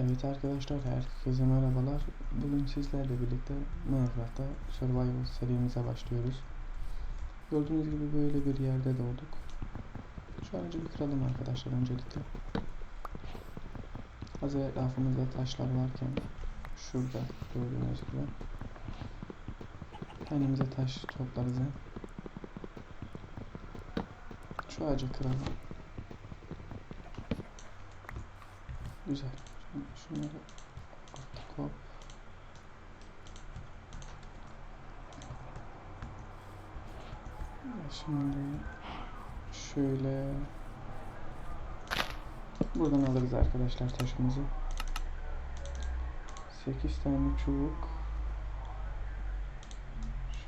Evet arkadaşlar herkese merhabalar. Bugün sizlerle birlikte Minecraft'ta Survival serimize başlıyoruz. Gördüğünüz gibi böyle bir yerde doğduk. Şu ağacı bir kıralım arkadaşlar öncelikle. Hazır etrafımızda taşlar varken şurada gördüğünüz gibi kendimize taş toplarız. Şu ağacı kıralım. Güzel. Şunları attık hop. Şimdi şöyle buradan alırız arkadaşlar taşımızı. 8 tane çubuk.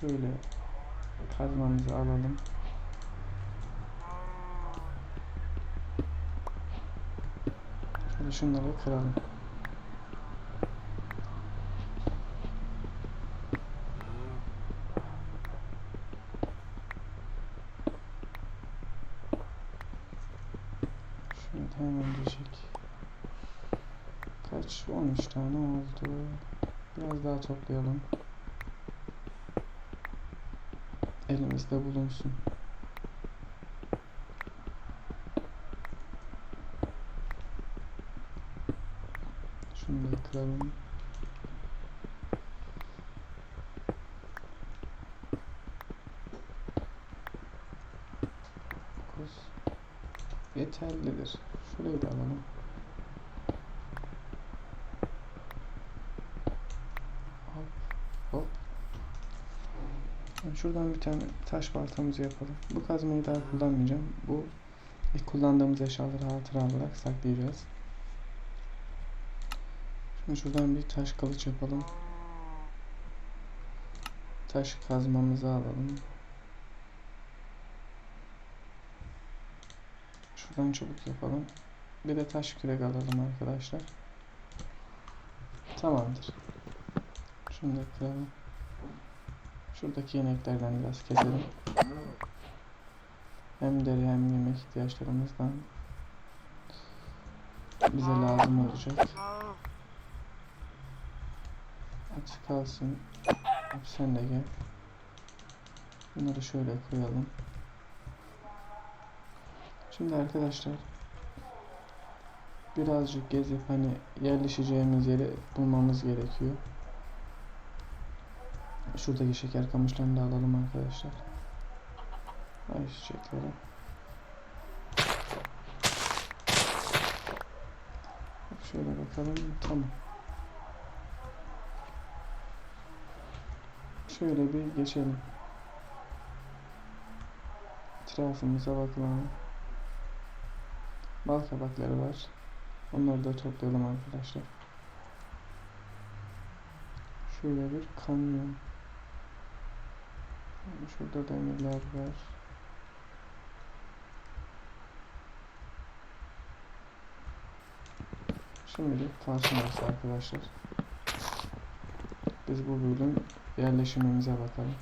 Şöyle kazmamızı alalım. Şöyle şunları kıralım. Şöyle hemen diyecek. Kaç? 13 tane oldu. Biraz daha toplayalım. Elimizde bulunsun. Kıralım. Dokuz. Yeterlidir. Şurayı da alalım. Şuradan bir tane taş baltamızı yapalım. Bu kazmayı daha kullanmayacağım. Bu ilk kullandığımız eşyaları hatıra olarak saklayacağız. Şimdi şuradan bir taş kılıç yapalım. Taş kazmamızı alalım. Şuradan çubuk yapalım. Bir de taş kürek alalım arkadaşlar. Tamamdır. Da kıralım. Şuradaki ineklerden biraz keselim. Hem deri hem yemek ihtiyaçlarımızdan bize lazım olacak. Aç kalsın. Sen de gel. Bunları şöyle koyalım. Şimdi arkadaşlar birazcık gezip hani yerleşeceğimiz yeri bulmamız gerekiyor. Şuradaki şeker kamışlarını da alalım arkadaşlar. Ay çiçekleri. Şöyle bakalım. Tamam. Şöyle bir geçelim. Etrafımıza bakalım. Bal kabakları var. Onları da toplayalım arkadaşlar. Şöyle bir kamyon. Şurada demirler var. Kalsın orası arkadaşlar. Biz bu bölüm yerleşimimize bakalım.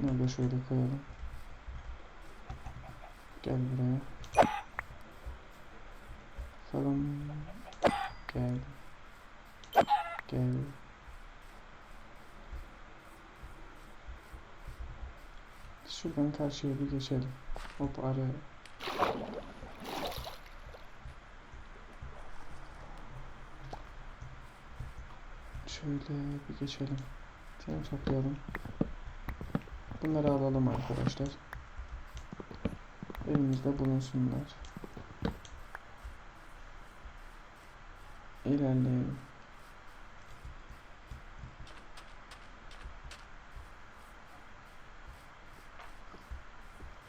Bunu da şöyle koyalım. Gel buraya. Bakalım. Gel. Gel. Şuradan karşıya bir geçelim. Hop araya. Şöyle bir geçelim. Seni toplayalım. Bunları alalım arkadaşlar. Elimizde bulunsunlar. İlerleyelim.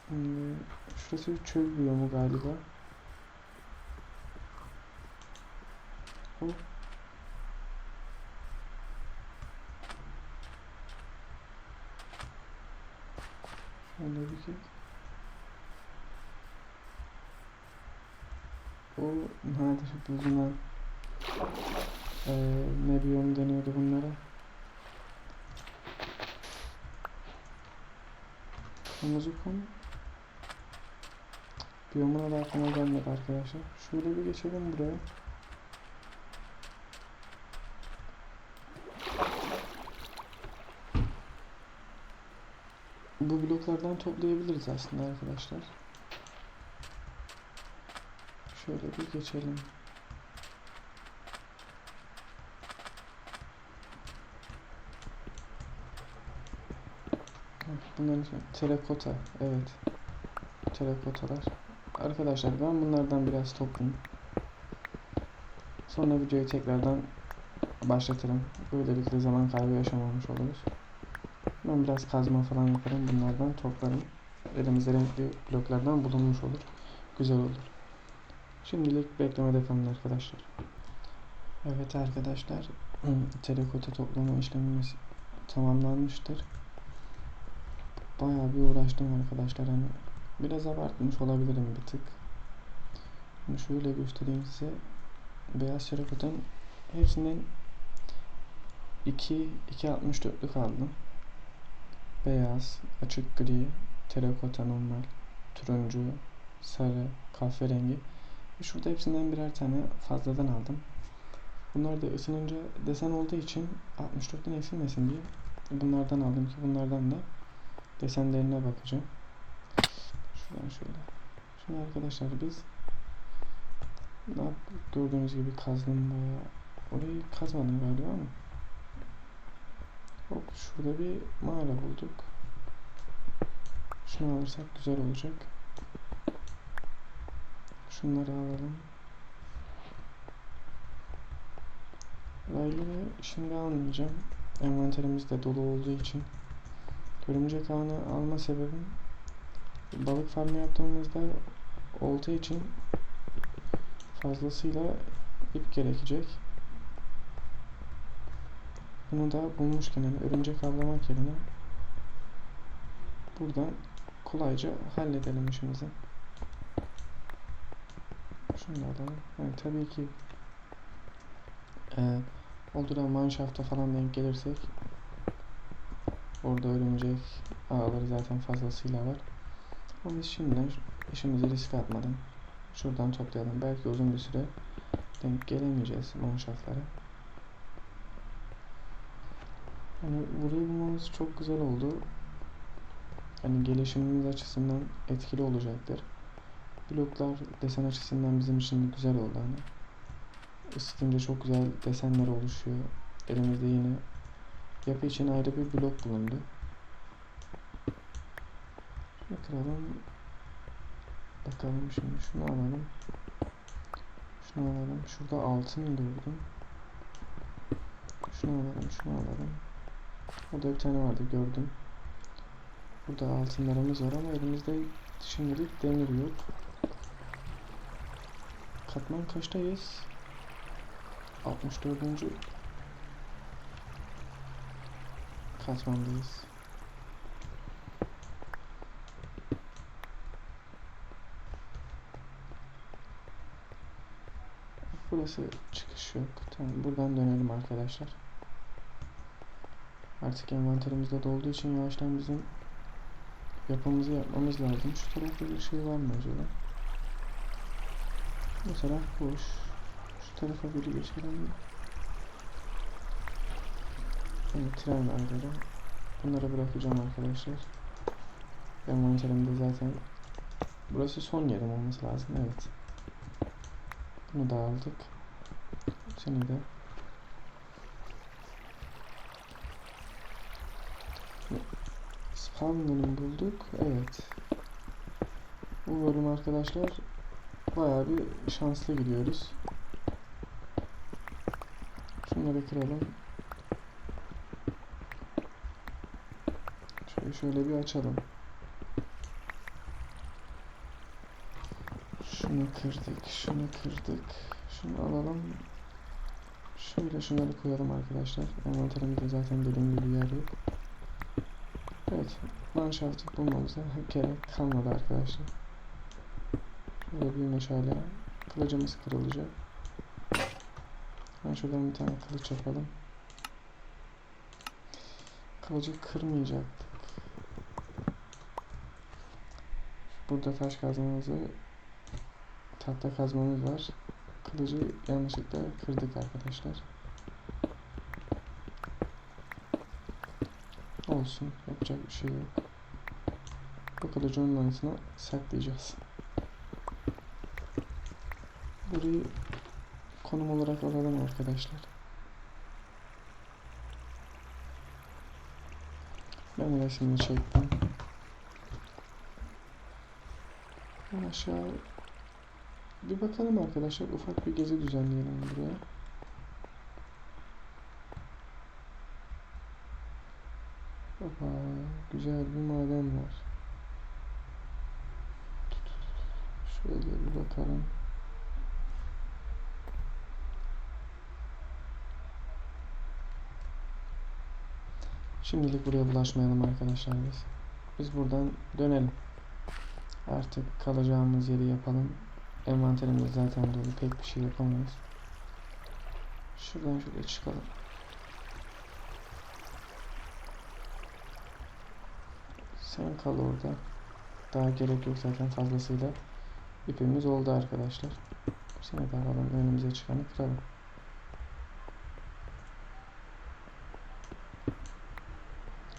Şimdi şurası bir çöl biyomu galiba. Hop. Şöyle bir kez. O nadir bulunan eee ne biyom deniyordu bunlara? Kırmızı kum biyomuna da aklıma gelmedi arkadaşlar. Şöyle bir geçelim buraya. Bu bloklardan toplayabiliriz aslında arkadaşlar. Şöyle bir geçelim. Bunların terakota. Evet. Terakotalar. Arkadaşlar ben bunlardan biraz toplayayım. Sonra videoyu tekrardan başlatırım. Böylelikle zaman kaybı yaşamamış oluruz. Ben biraz kazma falan yaparım. Bunlardan toplarım. Elimizde renkli bloklardan bulunmuş olur. Güzel olur. Şimdilik beklemede kalın arkadaşlar. Evet arkadaşlar. Terakota toplama işlemimiz tamamlanmıştır. Bayağı bir uğraştım arkadaşlar. Hani biraz abartmış olabilirim bir tık. Şimdi şöyle göstereyim size. Beyaz terakotanın hepsinden 2 2.64'lük aldım. Beyaz, açık gri, terakota normal, turuncu, sarı, kahverengi. Ve şurada hepsinden birer tane fazladan aldım. Bunlar da ısınınca desen olduğu için 64'ten eksilmesin diye bunlardan aldım ki bunlardan da desenlerine bakacağım. Şuradan şöyle. Şimdi arkadaşlar biz gördüğünüz gibi kazdım bayağı. Orayı kazmadım galiba ama. Hop şurada bir mağara bulduk. Şunu alırsak güzel olacak. Şunları alalım. Rayları şimdi almayacağım. Envanterimiz de dolu olduğu için. Örümcek ağını alma sebebim balık farmı yaptığımızda olta için fazlasıyla ip gerekecek. Bunu da bulmuşken yani örümcek avlamak yerine buradan kolayca halledelim işimizi. Şunu da alalım. Yani tabii ki e, Oldura Mineshaft'a falan denk gelirsek orada örümcek ağları zaten fazlasıyla var. Ama biz şimdiden işimizi riske atmadan şuradan toplayalım. Belki uzun bir süre denk gelemeyeceğiz Mineshaft'lara. Yani burayı bulmamız çok güzel oldu. Hani gelişimimiz açısından etkili olacaktır. Bloklar desen açısından bizim için güzel oldu hani. Isıtınca çok güzel desenler oluşuyor. Elimizde yine yapı için ayrı bir blok bulundu. Şunu kıralım. Bakalım şimdi şunu alalım. Şunu alalım. Şurada altın gördüm. Şunu alalım, şunu alalım. Orada bir tane vardı gördüm. Burada altınlarımız var ama elimizde şimdilik demir yok. Katman kaçtayız? 64. katmandayız. Burası çıkış yok. Tamam buradan dönelim arkadaşlar. Artık envanterimizde dolduğu için yavaştan bizim yapımızı yapmamız lazım. Şu tarafta bir şey var mı acaba? Bu taraf boş. Şu tarafa bir geçelim. Evet, tren ayrıca. Bunları bırakacağım arkadaşlar. Envanterimde zaten burası son yerim olması lazım. Evet. Bunu da aldık. Seni de Spawn'ını bulduk. Evet. Bölüm arkadaşlar bayağı bir şanslı gidiyoruz. Şunları kıralım. Şöyle şöyle bir açalım. Şunu kırdık, şunu kırdık. Şunu alalım. Şöyle şunları koyalım arkadaşlar. Envanterimizde zaten dediğim gibi yer yok. Evet, manşafı bulmamıza gerek kalmadı arkadaşlar. Şöyle bir meşale. Kılıcımız kırılacak. Ben şuradan bir tane kılıç yapalım. Kılıcı kırmayacaktık. Burada taş kazmamızı tahta kazmamız var. Kılıcı yanlışlıkla kırdık arkadaşlar. Olsun. Yapacak bir şey yok. bu kılıcın arasına saklayacağız. Burayı konum olarak alalım arkadaşlar. Ben resmini çektim. Aşağı bir bakalım arkadaşlar. Ufak bir gezi düzenleyelim buraya. Oha, güzel bir maden var. Şöyle bir bakalım. Şimdilik buraya bulaşmayalım arkadaşlar biz. Biz buradan dönelim. Artık kalacağımız yeri yapalım. Envanterimiz zaten dolu. Pek bir şey yapamayız. Şuradan şöyle çıkalım. Sen kal orada. Daha gerek yok zaten fazlasıyla. İpimiz oldu arkadaşlar. De alalım. Önümüze çıkanı kıralım.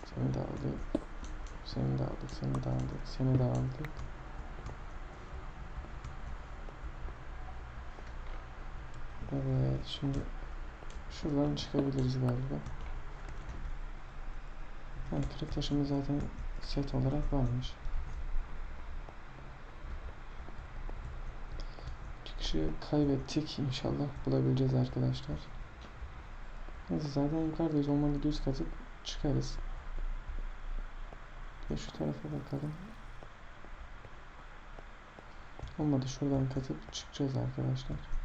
Seni de aldık. Seni de aldık. Seni de aldık. Seni de aldık. Evet. Şimdi şuradan çıkabiliriz galiba. Ha, kırık taşımız zaten set olarak varmış. Çıkışı kaybettik. İnşallah bulabileceğiz arkadaşlar. Neyse zaten yukarıdayız. Olmadı düz kazıp çıkarız. Ya şu tarafa bakalım. Olmadı şuradan katıp çıkacağız arkadaşlar.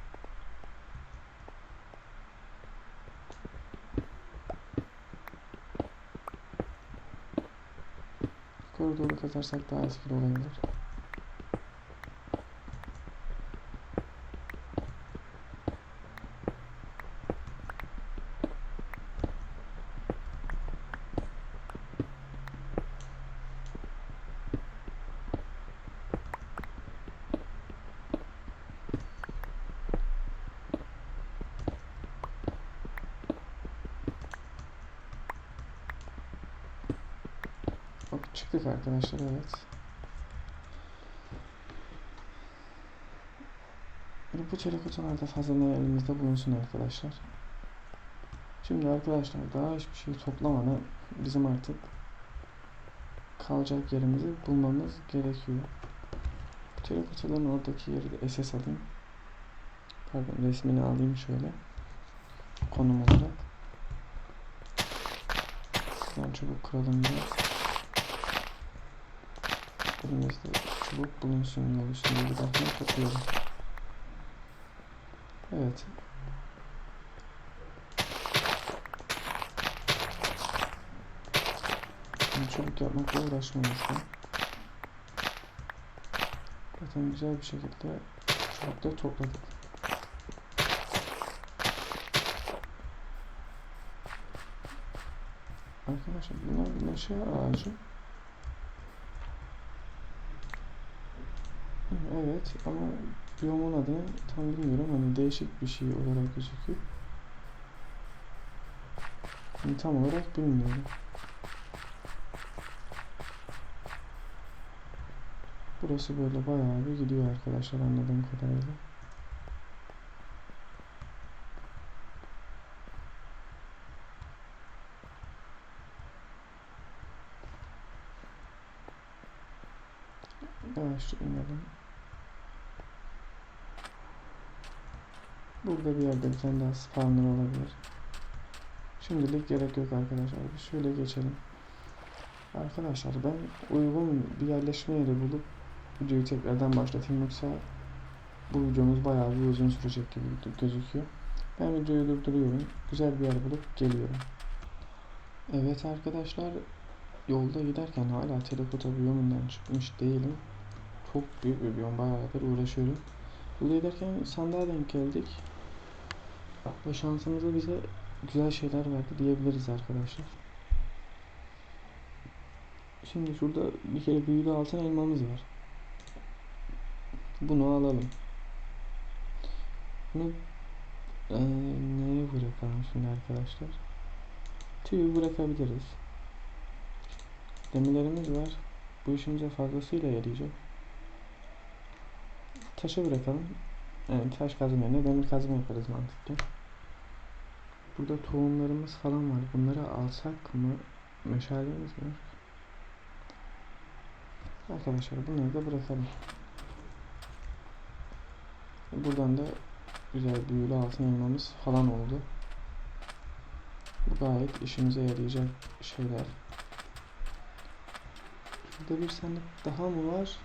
Kazarsak daha etkili olabilir. Hop çıktık arkadaşlar evet. Bu telekotalar da fazladan elimizde bulunsun arkadaşlar. Şimdi arkadaşlar daha hiçbir şey toplamadan bizim artık kalacak yerimizi bulmamız gerekiyor. Bu telekotaların oradaki yeri de SS alayım. Pardon resmini alayım şöyle. Konum olarak. Şuradan çubuk kıralım biraz. Elimizde çubuk bulunsun yol üstünde giderken toplayalım. Evet. Şimdi çubuk yapmakla uğraşmayız da. Zaten güzel bir şekilde çubukları topladık. Arkadaşlar bunlar meşe ağacı. Ama biyomun adını tam bilmiyorum. Hani değişik bir şey olarak gözüküyor. Hani tam olarak bilmiyorum. Burası böyle bayağı bir gidiyor arkadaşlar anladığım kadarıyla. Yavaşça inelim. Burada bir yerde bir tane daha spawner olabilir. Şimdilik gerek yok arkadaşlar. Şöyle geçelim. Arkadaşlar ben uygun bir yerleşme yeri bulup videoyu tekrardan başlatayım yoksa bu videomuz bayağı bir uzun sürecek gibi gözüküyor. Ben videoyu durduruyorum. Güzel bir yer bulup geliyorum. Evet arkadaşlar yolda giderken hala telepota biyomundan çıkmış değilim. Çok büyük bir biyom bayağıdır uğraşıyorum. Yolda giderken sandığa denk geldik. Ve şansımıza bize güzel şeyler verdi diyebiliriz arkadaşlar. Şimdi şurada bir kere büyülü altın elmamız var. Bunu alalım. Bunu ee, neye bırakalım şimdi arkadaşlar? Tüyü bırakabiliriz. Demirlerimiz var. Bu işimize fazlasıyla yarayacak. Taşı bırakalım. Yani taş kazma yerine demir kazma yaparız mantıklı. Burada tohumlarımız falan var. Bunları alsak mı? Meşalemiz mi var? Arkadaşlar bunları da bırakalım. Buradan da güzel büyülü altın elmamız falan oldu. Bu gayet işimize yarayacak şeyler. Şurada bir sandık daha mı var?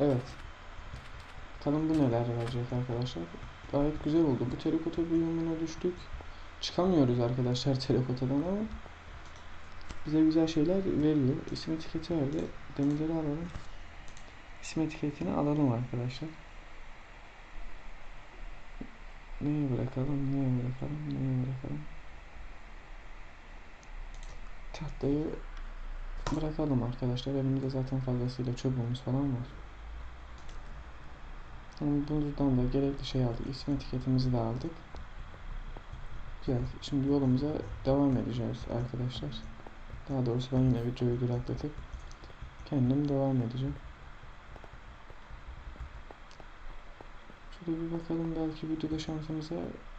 Evet. Bakalım bu neler verecek arkadaşlar. Gayet güzel oldu. Bu terikota bölümüne düştük. Çıkamıyoruz arkadaşlar terikotadan ama bize güzel şeyler veriyor. İsim etiketi verdi. Demirleri alalım. İsim etiketini alalım arkadaşlar. Neyi bırakalım, neyi bırakalım, neyi bırakalım. Tahtayı bırakalım arkadaşlar. Elimizde zaten fazlasıyla çubuğumuz falan var. Yani buradan da gerekli şey aldık. İsim etiketimizi de aldık. Güzel. Şimdi yolumuza devam edeceğiz arkadaşlar. Daha doğrusu ben yine videoyu duraklatıp kendim devam edeceğim. Şuraya bir bakalım belki videoda şansımıza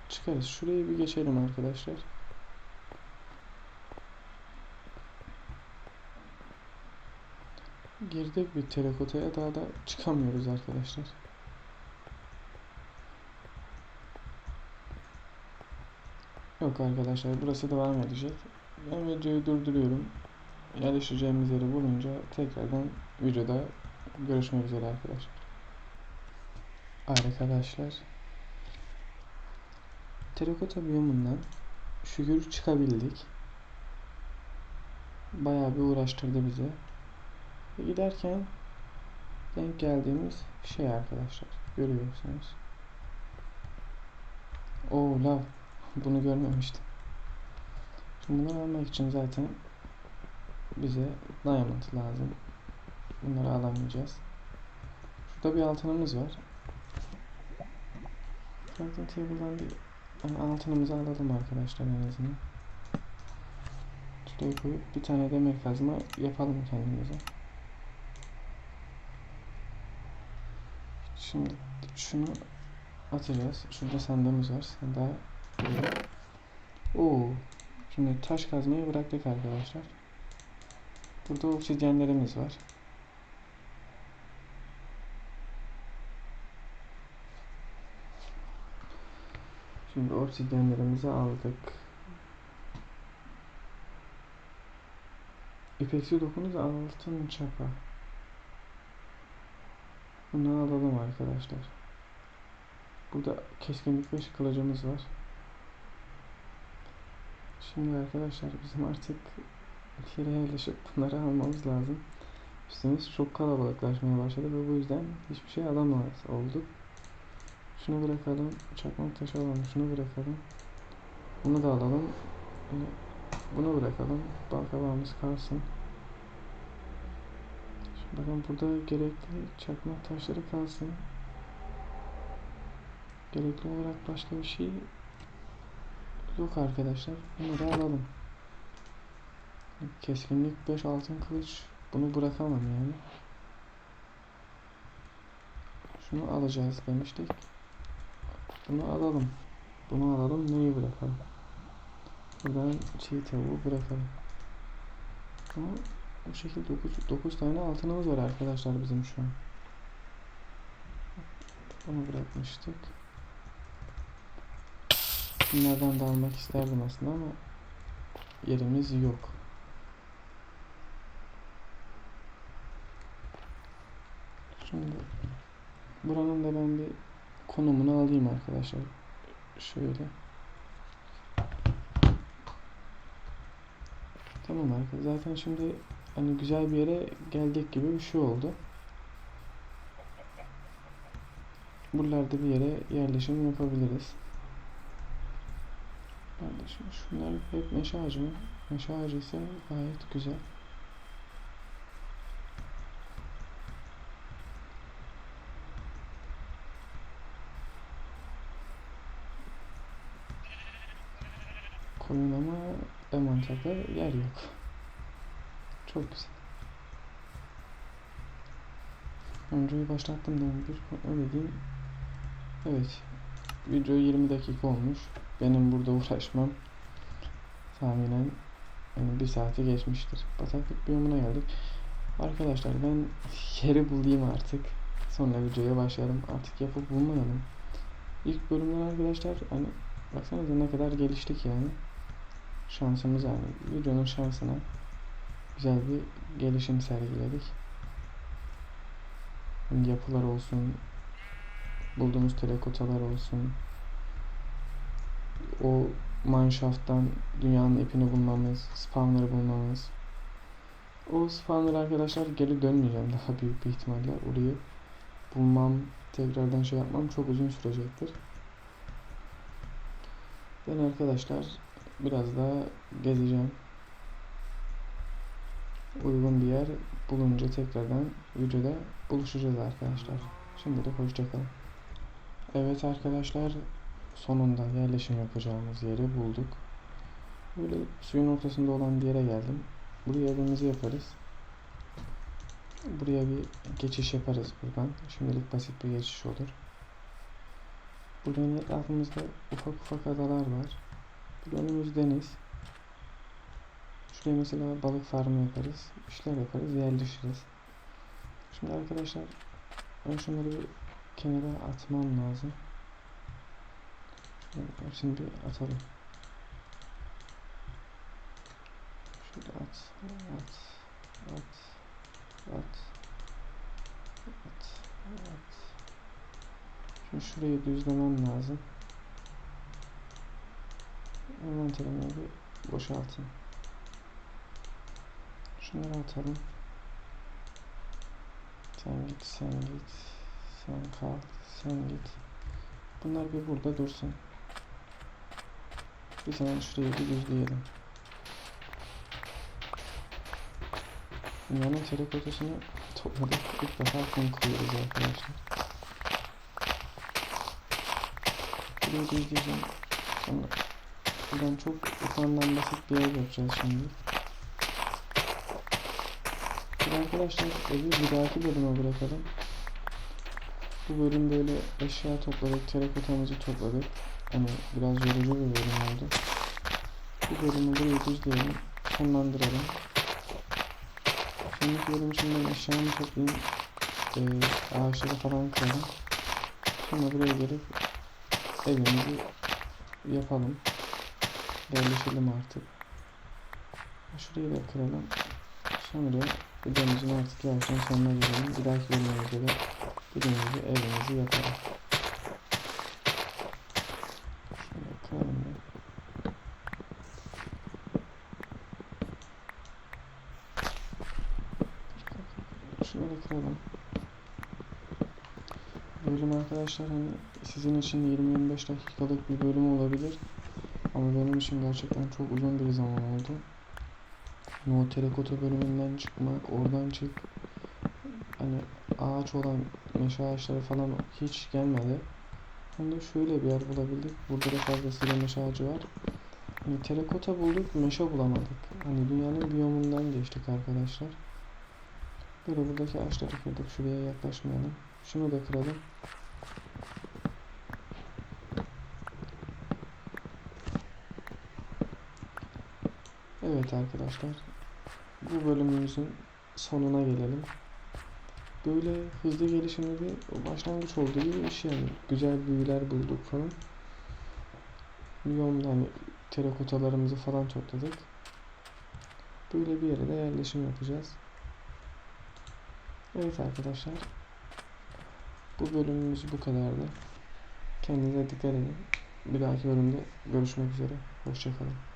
çıkarız. Şurayı bir geçelim arkadaşlar. Girdik bir terakotaya daha da çıkamıyoruz arkadaşlar. Yok arkadaşlar burası devam edecek. Ben videoyu durduruyorum. Yerleşeceğimiz yeri bulunca tekrardan videoda görüşmek üzere arkadaşlar. Arkadaşlar Terakota biyomundan şükür çıkabildik. Bayağı bir uğraştırdı bizi. Ve giderken denk geldiğimiz şey arkadaşlar. Görüyorsunuz. Oo lav. Bunu görmemiştim. Şimdi bunları almak için zaten bize diamond lazım. Bunları alamayacağız. Şurada bir altınımız var. Crafting table'dan bir altınımızı alalım arkadaşlar en azından. Şuraya koyup bir tane demir kazma yapalım kendimize. Şimdi şunu atacağız. Şurada sandığımız var. Sandığa Oo. Şimdi taş kazmayı bıraktık arkadaşlar. Burada obsidyenlerimiz var. Şimdi obsidyenlerimizi aldık. İpeksi dokunuz altın çapa. Bunu alalım arkadaşlar. Burada keskinlik 5 kılıcımız var. Şimdi arkadaşlar bizim artık yere yerleşip bunları almamız lazım. Üstümüz çok kalabalıklaşmaya başladı ve bu yüzden hiçbir şey alamaz olduk. Şunu bırakalım. Çakmak taşı alalım. Şunu bırakalım. Bunu da alalım. Yine bunu bırakalım. Balkabağımız kalsın. Şimdi bakın burada gerekli çakmak taşları kalsın. Gerekli olarak başka bir şey yok arkadaşlar. Bunu da alalım. Keskinlik 5 altın kılıç. Bunu bırakamam yani. Şunu alacağız demiştik. Bunu alalım. Bunu alalım. Neyi bırakalım? Buradan çiğ tavuğu bırakalım. Ama bu şekilde 9, 9 tane altınımız var arkadaşlar bizim şu an. Bunu bırakmıştık. Bunlardan da almak isterdim aslında ama yerimiz yok. Şimdi buranın da ben bir konumunu alayım arkadaşlar. Şöyle. Tamam arkadaşlar. Zaten şimdi hani güzel bir yere geldik gibi bir şey oldu. Buralarda bir yere yerleşim yapabiliriz. Şunlar hep meşe ağacı mı? Meşe ise gayet güzel. Koyun ama envanterde yer yok. Çok güzel. Önceyi başlattım dedim bir öyle diyeyim. Evet. Video 20 dakika olmuş. Benim burada uğraşmam tahminen yani bir saati geçmiştir. Bataklık bölümüne geldik. Arkadaşlar ben yeri bulayım artık. Sonra videoya başlayalım. Artık yapıp bulmayalım. İlk bölümden arkadaşlar hani baksanıza ne kadar geliştik yani. Şansımız yani videonun şansına güzel bir gelişim sergiledik. Hani yapılar olsun, bulduğumuz telekotalar olsun, o mineshaft'tan dünyanın ipini bulmamız, spawner'ı bulmamız. O spawner arkadaşlar geri dönmeyeceğim daha büyük bir ihtimalle. Orayı bulmam, tekrardan şey yapmam çok uzun sürecektir. Ben arkadaşlar biraz daha gezeceğim. Uygun bir yer bulunca tekrardan videoda buluşacağız arkadaşlar. Şimdilik hoşçakalın. Evet arkadaşlar sonunda yerleşim yapacağımız yeri bulduk. Böyle suyun ortasında olan bir yere geldim. Buraya evimizi yaparız. Buraya bir geçiş yaparız buradan. Şimdilik basit bir geçiş olur. Buranın etrafımızda ufak ufak adalar var. Bir önümüz deniz. Şuraya mesela balık farmı yaparız. işler yaparız, yerleşiriz. Şimdi arkadaşlar ben şunları bir kenara atmam lazım. Bir atalım. Şöyle at, at, at, at, at, at. Şimdi şurayı düzlemem lazım. Envanterimi bir boşaltayım. Şunları atalım. Sen git, sen git, sen kal, sen git. Bunlar bir burada dursun. Bir zaman şurayı bir düzleyelim. Dünyanın teleportasını topladık. İlk defa kum kırıyoruz arkadaşlar. Burayı düzleyeceğim. Sonra buradan çok ufandan basit bir ev yapacağız şimdi. Şimdi arkadaşlar evi bir dahaki bölüme bırakalım. Bu bölüm böyle eşya topladık, terakotamızı topladık. Hani biraz yorucu bir bölüm oldu. Bu bölümü buraya düzleyelim, sonlandıralım. Şimdiki bölüm için ben eşyamı toplayayım, ee, ağaçları falan kıralım. Sonra buraya gelip evimizi yapalım. Yerleşelim artık. Şurayı da kıralım. Sonra videomuzun artık yavaştan sonuna gelelim. Bir dahaki bölümümüzde de gibi evimizi yapalım. Şöyle kıralım da. Şunları kıralım. Bölüm arkadaşlar hani sizin için 20-25 dakikalık bir bölüm olabilir. Ama benim için gerçekten çok uzun bir zaman oldu. No terakota bölümünden çıkmak, oradan çık. Hani ağaç olan meşe ağaçları falan hiç gelmedi. Hem de şöyle bir yer bulabildik. Burada da fazlasıyla meşe ağacı var. Hani terakota bulduk, meşe bulamadık. Hani dünyanın biyomundan geçtik arkadaşlar. Böyle buradaki ağaçları kırdık. Şuraya yaklaşmayalım. Şunu da kıralım. Evet arkadaşlar. Bu bölümümüzün sonuna gelelim. Böyle hızlı gelişimli bir başlangıç olduğu gibi bir şey yani. Güzel büyüler bulduk falan. Biyomda hani terakotalarımızı falan topladık. Böyle bir yere de yerleşim yapacağız. Evet arkadaşlar. Bu bölümümüz bu kadardı. Kendinize dikkat edin. Bir dahaki bölümde görüşmek üzere. Hoşçakalın.